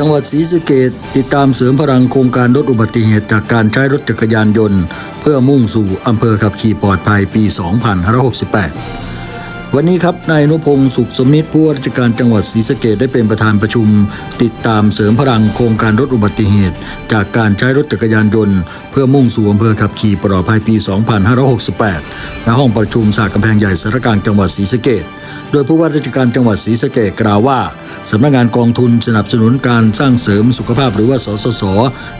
จังหวัดศรีสะเกดติดตามเสริมพลังโครงการลดอุบัติเหตุจากการใช้รถจักรยานยนต์ เพื่อมุ่งสู่อำเภอขับขี่ปลอดภัยปี 2568 วันนี้ครับนายนุพงศ์สุขสมนิตผู้ว่าราชการจังหวัดศรีสะเกดได้เป็นประธานประชุม ติดตามเสริมพลังโครงการลดอุบัติเหตุ จากการใช้รถจักรยานยนต์ เพื่อมุ่งสู่อำเภอขับขี่ปลอดภัยปี 2568ณห้องประชุมสากำแพงใหญ่สารกลางจังหวัดศรีสะเกดโดยผู้ว่าราชการจังหวัดศรีสะเกดกล่าวว่าสำนักงานกองทุนสนับสนุนการสร้างเสริมสุขภาพหรือว่า สสส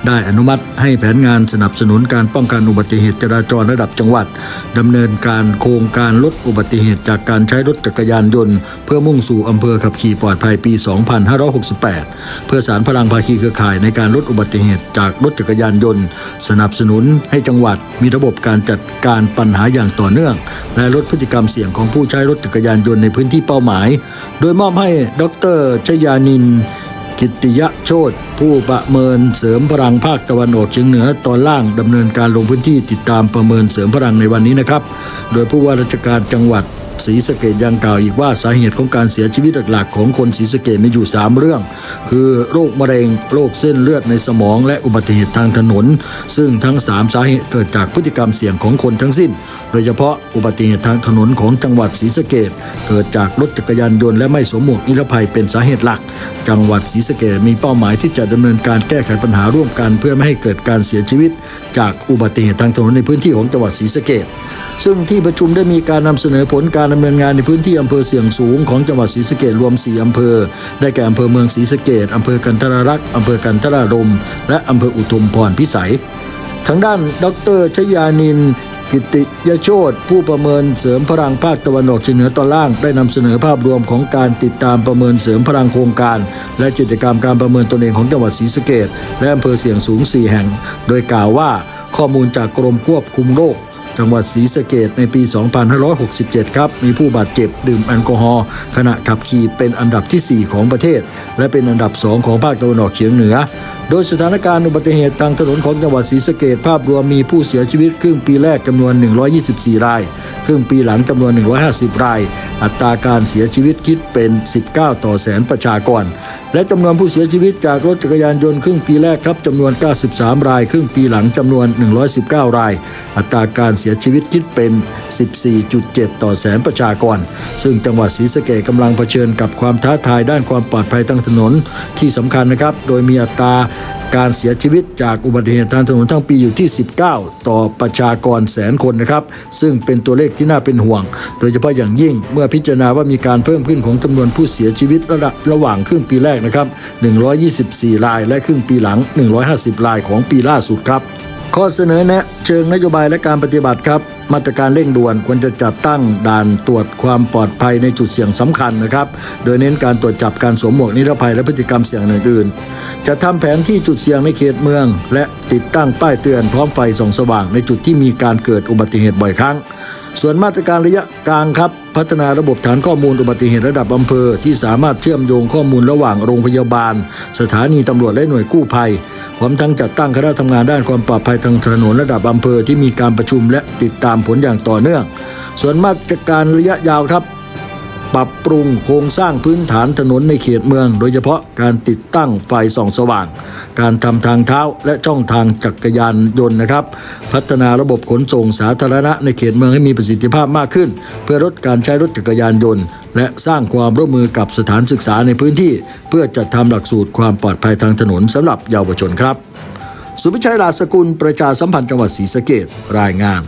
ได้อนุมัติ ให้แผนงานสนับสนุนการป้องกันอุบัติเหตุจราจรระดับจังหวัดดำเนินการโครงการลดอุบัติเหตุจากการใช้รถจักรยานยนต์ เพื่อมุ่งสู่อำเภอขับขี่ปลอดภัยปี 2568 เพื่อสารพลังภาคีเครือข่ายในการลดอุบัติเหตุจากรถจักรยานยนต์ สนับสนุนให้จังหวัดมีระบบการจัดการปัญหาอย่างต่อเนื่อง และลดพฤติกรรมเสี่ยงของผู้ใช้รถจักรยานยนต์ในพื้นที่เป้าหมาย โดยมอบให้ดรชยานิน กิตติยะโชตผู้ประเมินเสริมพลังภาคตะวันออกเฉียงเหนือตอนล่างดำเนินการลงพื้นที่ติดตามประเมินเสริมพลังในวันนี้นะครับ โดยผู้ว่าราชการจังหวัด ศรีสะเกดยังกล่าวอีกว่าสาเหตุของการเสียชีวิตหลักๆ ของคนศรีสะเกดมีอยู่ 3 เรื่อง คือโรคมะเร็งโรคเส้นเลือดในสมองและอุบัติเหตุทางถนน ซึ่งทั้ง 3 สาเหตุเกิดจากพฤติกรรมเสี่ยงของคนทั้งสิ้น โดยเฉพาะอุบัติเหตุทางถนนของจังหวัดศรีสะเกดเกิดจากรถจักรยานยนต์และไม่สวมหมวกนิรภัยเป็นสาเหตุหลัก จังหวัดศรีสะเกดมีเป้าหมายที่จะดำเนินการแก้ไขปัญหาร่วมกัน เพื่อไม่ให้เกิดการเสียชีวิต จากอุบัติเหตุทางถนนในพื้นที่ของจังหวัดศรีสะเกด ซึ่งที่ประชุมได้มีการนำเสนอผลการดำเนินงานในพื้นที่อำเภอเสี่ยงสูงของจังหวัดศรีสะเกดรวม 4อำเภอ ได้แก่อำเภอเมืองศรีสะเกดอำเภอกันทรรักษ์อำเภอกันทรารม และอำเภออุทุมพรพิสัย ทางด้านดรชยานินกิติยโชตผู้ประเมินเสริมพลังภาคตะวันออกเฉียงเหนือตอนล่าง ได้นำเสนอภาพรวมของการติดตามประเมินเสริมพลังโครงการ และกิจกรรมการประเมินตนเองของจังหวัดศรีสะเกดและอำเภอเสียงสูง 4 แห่ง โดยกล่าวว่าข้อมูลจากกรมควบคุมโรค จังหวัดศรีสะเกดในปี 2567 ครับ มีผู้บาดเจ็บดื่มแอลกอฮอล์ขณะขับขี่เป็นอันดับที่ 4 ของประเทศ และเป็นอันดับ 2 ของภาคตะวันออกเฉียงเหนือโดยสถานการณ์อุบัติเหตุทางถนนของจังหวัดศรีสะเกดภาพรวมมีผู้เสียชีวิตครึ่งปีแรกจำนวน 124 ราย ครึ่งปีหลังจำนวน 150 ราย อัตราการเสียชีวิตคิดเป็น 19 ต่อแสนประชากร และจำนวนผู้เสียชีวิตจากรถจักรยานยนต์ครึ่งปีแรกครับจำนวน 93 ราย ครึ่งปีหลังจำนวน 119 ราย อัตราการเสียชีวิตคิดเป็น 14.7 ต่อแสนประชากร ซึ่งจังหวัดศรีสะเกษกำลังเผชิญกับความท้าทายด้านความปลอดภัยทางถนนที่สำคัญนะครับ โดยมีอัตราการเสียชีวิตจากอุบัติเหตุทางถนนทั้งปีอยู่ที่ 19 ต่อประชากรแสนคนนะครับ ซึ่งเป็นตัวเลขที่น่าเป็นห่วง โดยเฉพาะอย่างยิ่งเมื่อพิจารณาว่ามีการเพิ่มขึ้นของจำนวนผู้เสียชีวิตระดับระหว่างครึ่งปีแรกนะครับ 124 ราย และครึ่งปีหลัง 150 รายของปีล่าสุดครับ ข้อเสนอแนะเชิงนโยบายและการปฏิบัติครับ มาตรการเร่งด่วนควรจะจัดตั้งด่านตรวจความปลอดภัยในจุดเสี่ยงสำคัญนะครับ โดยเน้นการตรวจจับการสวมหมวกนิรภัยและพฤติกรรมเสี่ยงอื่นๆ จะทำแผนที่จุดเสี่ยงในเขตเมือง และติดตั้งป้ายเตือนพร้อมไฟส่องสว่างในจุดที่มีการเกิดอุบัติเหตุบ่อยครั้ง ส่วนมาตรการระยะกลางครับ พัฒนาระบบฐานข้อมูลอุบัติเหตุระดับอำเภอ ที่สามารถเชื่อมโยงข้อมูลระหว่างโรงพยาบาล สถานีตำรวจและหน่วยกู้ภัยพร้อมทั้งจัดตั้งคณะทำงานด้านความปลอดภัยทางถนนระดับอำเภอที่มีการประชุมและติดตามผลอย่างต่อเนื่อง ส่วนมาตรการระยะยาวครับ ปรับปรุงโครงสร้างพื้นฐานถนนในเขตเมือง โดยเฉพาะการติดตั้งไฟส่องสว่าง การทำทางเท้าและช่องทางจักรยานยนต์นะครับ พัฒนาระบบขนส่งสาธารณะในเขตเมืองให้มีประสิทธิภาพมากขึ้น เพื่อลดการใช้รถจักรยานยนต์ และสร้างความร่วมมือกับสถานศึกษาในพื้นที่ เพื่อจัดทำหลักสูตรความปลอดภัยทางถนนสำหรับเยาวชนครับ สุพิชัยลาสกุลประชาสัมพันธ์จังหวัดศรีสะเกดรายงาน